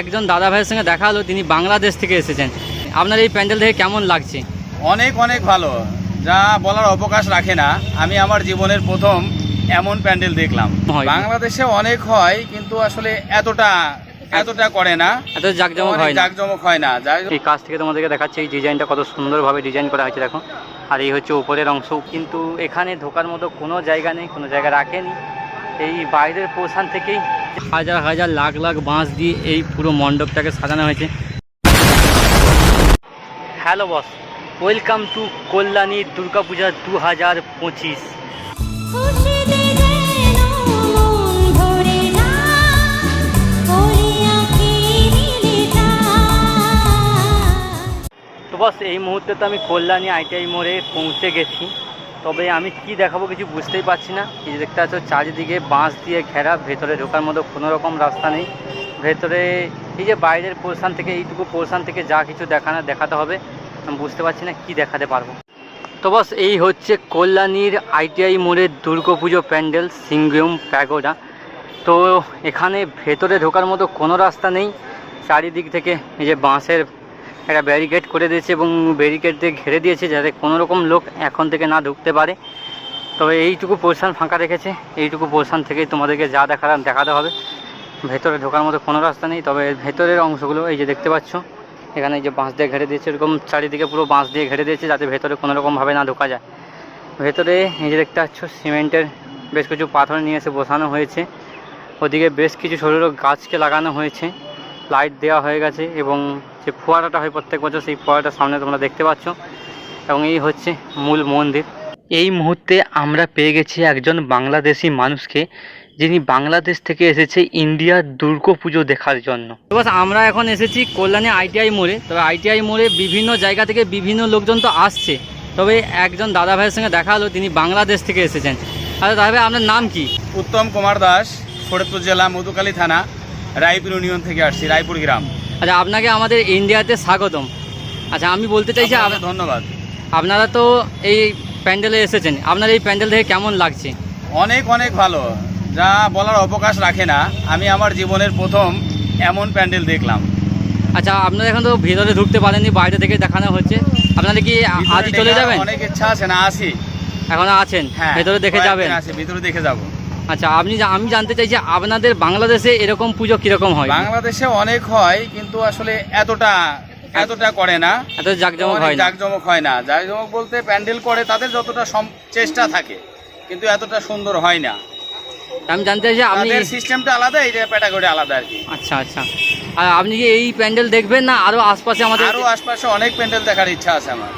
একজন দাদা ভাইয়ের সঙ্গে দেখা হলো তিনি বাংলাদেশ থেকে এসেছেন। আপনার এই প্যান্ডেল দেখে কেমন লাগছে? অনেক অনেক ভালো। যা বলার অবকাশ রাখে না আমি আমার জীবনের প্রথম এমন প্যান্ডেল দেখলাম। বাংলাদেশে অনেক হয় কিন্তু আসলে এতটা এতটা করে না। এত জাকজমক হয় জাঁকজমক হয় না। এই কাজ থেকে তোমাদেরকে দেখাচ্ছি এই ডিজাইনটা কত সুন্দরভাবে ডিজাইন করা হয়েছে দেখো। আর এই হচ্ছে উপরের অংশ কিন্তু এখানে ঢোকার মতো কোনো জায়গা নেই কোনো জায়গা রাখেনি। এই বাইরের পোর্শান থেকেই হাজার হাজার লাখ লাখ বাঁশ দিয়ে এই পুরো মণ্ডপটাকে সাজানো হয়েছে। Hello boss, welcome to Kalyani Durga Puja দু হাজার পঁচিশ। তো বস, এই মুহূর্তে তো আমি কল্যাণী আইটিআই মোড়ে পৌঁছে গেছি। তবে আমি কি দেখাবো কিছু বুঝতেই পারছি না। যে দেখতে পাচ্ছ, চারিদিকে বাঁশ দিয়ে ঘেরা, ভেতরে ঢোকার মতো কোনো রকম রাস্তা নেই। ভেতরে এই যে বাইরের পোর্শান থেকে, এইটুকু পোর্শান থেকে যা কিছু দেখানো, দেখাতে হবে। আমি বুঝতে পারছি না কি দেখাতে পারব। তো বস, এই হচ্ছে কল্যাণীর আইটিআই মোড়ের দুর্গাপুজো প্যান্ডেল সিংভিউম প্যাগোডা। তো এখানে ভেতরে ঢোকার মতো কোনো রাস্তা নেই। চারিদিক থেকে এই যে বাঁশের একটা ব্যারিকেড করে দিয়েছে এবং ব্যারিকেড দিয়ে ঘিরে দিয়েছে যাতে কোনো রকম লোক এখন থেকে না ঢুকতে পারে। তবে এইটুকু পোর্শান ফাঁকা রেখেছে। এইটুকু পোর্শান থেকেই তোমাদেরকে যা দেখার দেখাতে হবে। ভেতরে ঢোকার মতো কোনো রাস্তা নেই। তবে ভেতরের অংশগুলো এই যে দেখতে পাচ্ছ, এখানে যে বাঁশ দিয়ে ঘেরে দিয়েছে, এরকম চারিদিকে পুরো বাঁশ দিয়ে ঘিরে দিয়েছে যাতে ভেতরে কোনো রকমভাবে না ঢোকা যায়। ভেতরে এই যে দেখতে পাচ্ছ, সিমেন্টের বেশ কিছু পাথর নিয়ে এসে বসানো হয়েছে। ওদিকে বেশ কিছু ছোটো গাছকে লাগানো হয়েছে। লাইট দেওয়া হয়ে গেছে এবং যে ফোয়ারাটা হয় প্রত্যেক বছর, সেই ফোয়ারাটার সামনে তোমরা দেখতে পাচ্ছ এবং এই হচ্ছে মূল মন্দির। এই মুহূর্তে আমরা পেয়ে গেছি একজন বাংলাদেশি মানুষকে, যিনি বাংলাদেশ থেকে এসেছে ইন্ডিয়ার দুর্গা পুজো দেখার জন্য। বস আমরা এখন এসেছি কল্যাণী আইটিআই মোড়ে, তবে আইটিআই মোড়ে বিভিন্ন জায়গা থেকে বিভিন্ন লোকজন তো আসছে। তবে একজন দাদা ভাইয়ের সঙ্গে দেখা হলো, তিনি বাংলাদেশ থেকে এসেছেন। আচ্ছা দাদা ভাই আপনার নাম কি? উত্তম কুমার দাস, ফরিদপুর জেলা মধুকালী থানা। রায়পুর ইউনিয়ন থেকে আসছি রায়পুর গ্রাম। আচ্ছা আপনাকে আমাদের ইন্ডিয়াতে স্বাগতম। আচ্ছা আমি বলতে চাইছি ধন্যবাদ। আপনারা তো এই প্যান্ডেলে এসেছেন। আপনার এই প্যান্ডেল দেখে কেমন লাগছে? অনেক অনেক ভালো। যা বলার অবকাশ রাখে না। আমি আমার জীবনের প্রথম এমন প্যান্ডেল দেখলাম। আচ্ছা আপনারা এখন তো ভিতরে ঢুকতে পারেননি বাইরে থেকে দেখানো হচ্ছে। আপনারা কি আজই চলে যাবেন? অনেক ইচ্ছা আছে না আসি। এখন আছেন হ্যাঁ ভেতরে দেখে যাবেন। ভিতরে দেখে যাব। আচ্ছা আপনি আমি জানতে চাইছি আপনাদের বাংলাদেশে এরকম পুজো কীরকম হয়? বাংলাদেশে অনেক হয় কিন্তু আসলে এতটা এতটা করে না। এত জাকজমক হয় না। জাঁকজমক হয় না। জাঁকজমক বলতে প্যান্ডেল করে তাদের যতটা সম- চেষ্টা থাকে কিন্তু এতটা সুন্দর হয় না। আমি জানতে চাইছি আপনি তাদের সিস্টেমটা আলাদা এই প্যাটাগরি আলাদা আর কি। আচ্ছা আচ্ছা। আর আপনি কি এই প্যান্ডেল দেখবেন না আরও আশপাশে আমাদের আরও আশপাশে অনেক প্যান্ডেল দেখার ইচ্ছা আছে আমার।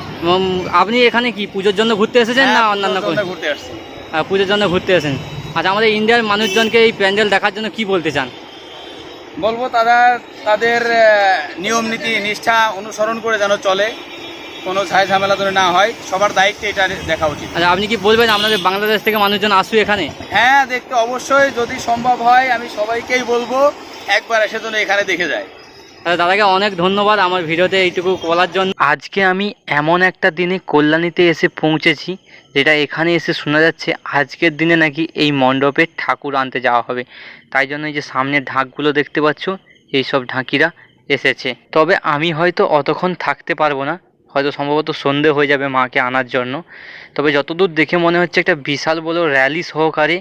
আপনি এখানে কি পুজোর জন্য ঘুরতে এসেছেন না হ্যাঁ, অন্যান্য পুজোর ঘুরতে আসছি। আহ, পুজোর জন্য ঘুরতে এসেছেন? আচ্ছা আমাদের ইন্ডিয়ার মানুষজনকে এই প্যান্ডেল দেখার জন্য কি বলতে চান? বলব তারা তাদের নিয়ম নীতি নিষ্ঠা অনুসরণ করে যেন চলে। কোনো ঝাই ঝামেলা ধরে না হয় সবার দায়িত্ব এটা দেখা উচিত। আচ্ছা আপনি কি বলবেন আপনাদের বাংলাদেশ থেকে মানুষজন আসুক এখানে? হ্যাঁ দেখতে অবশ্যই যদি সম্ভব হয় আমি সবাইকেই বলব একবার এসে যেন এখানে দেখে যায়। দাদাকে অনেক ধন্যবাদ আমার ভিডিওতে এইটুকু বলার জন্য। আজকে আমি এমন একটা দিনে কল্যাণীতে এসে পৌঁছেছি যেটা এখানে এসে শোনা যাচ্ছে, আজকের দিনে নাকি এই মণ্ডপে ঠাকুর আনতে যাওয়া হবে। তাই জন্য এই যে সামনের ঢাকগুলো দেখতে পাচ্ছ এই সব ঢাকিরা এসেছে। তবে আমি হয়তো অতক্ষণ থাকতে পারব না। হয়তো সম্ভবত সন্ধে হয়ে যাবে মাকে আনার জন্য। তবে যতদূর দেখে মনে হচ্ছে একটা বিশাল বড় র্যালি সহকারে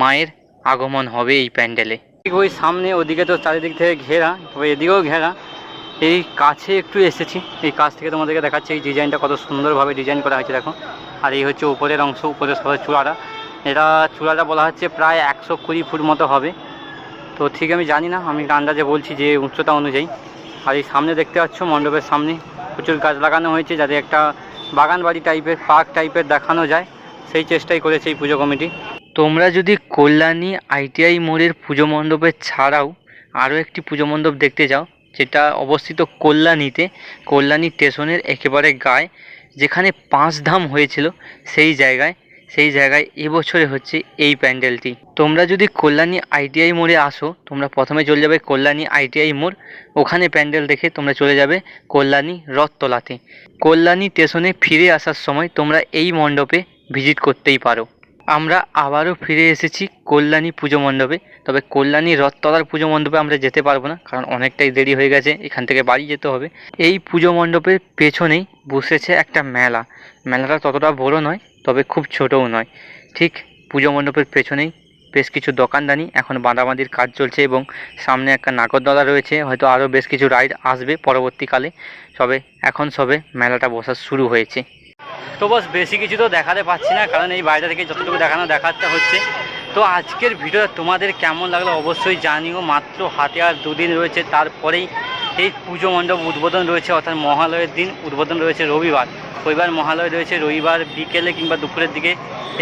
মায়ের আগমন হবে এই প্যান্ডেলে। ঠিক ওই সামনে, ওদিকে তো চারিদিক থেকে ঘেরা, তবে এদিকেও ঘেরা। এই কাছে একটু এসেছি। এই কাছ থেকে তোমাদেরকে দেখাচ্ছে, এই ডিজাইনটা কত সুন্দরভাবে ডিজাইন করা হয়েছে, দেখো। আর এই হচ্ছে উপরের অংশ, উপরের সবার চূড়াটা। এটা চূড়াটা বলা হচ্ছে প্রায় একশো কুড়ি ফুট মতো হবে। তো ঠিক আমি জানি না, আমি আন্দাজে বলছি যে উচ্চতা অনুযায়ী। আর এই সামনে দেখতে পাচ্ছ, মণ্ডপের সামনে প্রচুর গাছ লাগানো হয়েছে যাতে একটা বাগান বাড়ি টাইপের, পার্ক টাইপের দেখানো যায়। সেই চেষ্টাই করেছে এই পুজো কমিটি। তোমরা যদি কল্যাণী আইটিআই মোড়ের পুজো মণ্ডপে ছাড়াও আরও একটি পুজো মণ্ডপ দেখতে যাও, যেটা অবস্থিত কল্যাণীতে। কল্যাণী স্টেশনের একেবারে গায়ে যেখানে পাঁচ ধাম হয়েছিল, সেই জায়গায় সেই জায়গায় এবছরে হচ্ছে এই প্যান্ডেলটি। তোমরা যদি কল্যাণী আইটিআই মোড়ে আসো, তোমরা প্রথমে চলে যাবে কল্যাণী আইটিআই মোড়। ওখানে প্যান্ডেল দেখে তোমরা চলে যাবে কল্যাণী রথতলাতে। কল্যাণী স্টেশনে ফিরে আসার সময় তোমরা এই মণ্ডপে ভিজিট করতেই পারো। আমরা আবারও ফিরে এসেছি কল্যাণী পুজো মণ্ডপে। তবে কল্যাণী রথতলার পুজো মণ্ডপে আমরা যেতে পারব না, কারণ অনেকটাই দেরি হয়ে গেছে, এখান থেকে বাড়ি যেতে হবে। এই পুজো মণ্ডপের পেছনেই বসেছে একটা মেলা। মেলাটা ততটা বড় নয়, তবে খুব ছোটও নয়। ঠিক পুজো মণ্ডপের পেছনেই বেশ কিছু দোকানদানি, এখন বাঁধাবাঁধির কাজ চলছে এবং সামনে একটা নাগরদোলা রয়েছে, হয়তো আরও বেশ কিছু রাইড আসবে পরবর্তীকালে। তবে এখন সবে মেলাটা বসা শুরু হয়েছে। তো বস, বেশি কিছু তো দেখাতে পাচ্ছি না, কারণ এই বাইরে থেকে যতটুকু দেখানো, দেখাতে হচ্ছে। তো আজকের ভিডিও তোমাদের কেমন লাগল অবশ্যই জানিও। মাত্র হাতে আর দুদিন রয়েছে, তারপরেই এই পুজো মণ্ডপ উদ্বোধন রয়েছে, অর্থাৎ মহালয়ের দিন উদ্বোধন রয়েছে রবিবার। রবিবার মহালয় রয়েছে রবিবার বিকেলে কিংবা দুপুরের দিকে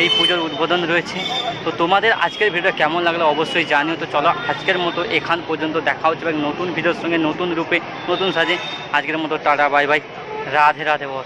এই পুজোর উদ্বোধন রয়েছে। তো তোমাদের আজকের ভিডিও কেমন লাগল অবশ্যই জানিও। তো চলো, আজকের মতো এখান পর্যন্ত দেখা হচ্ছে, এবং নতুন ভিডিওর সঙ্গে নতুন রূপে, নতুন সাজে। আজকের মতো tata, bye bye. Radhe Radhe boss.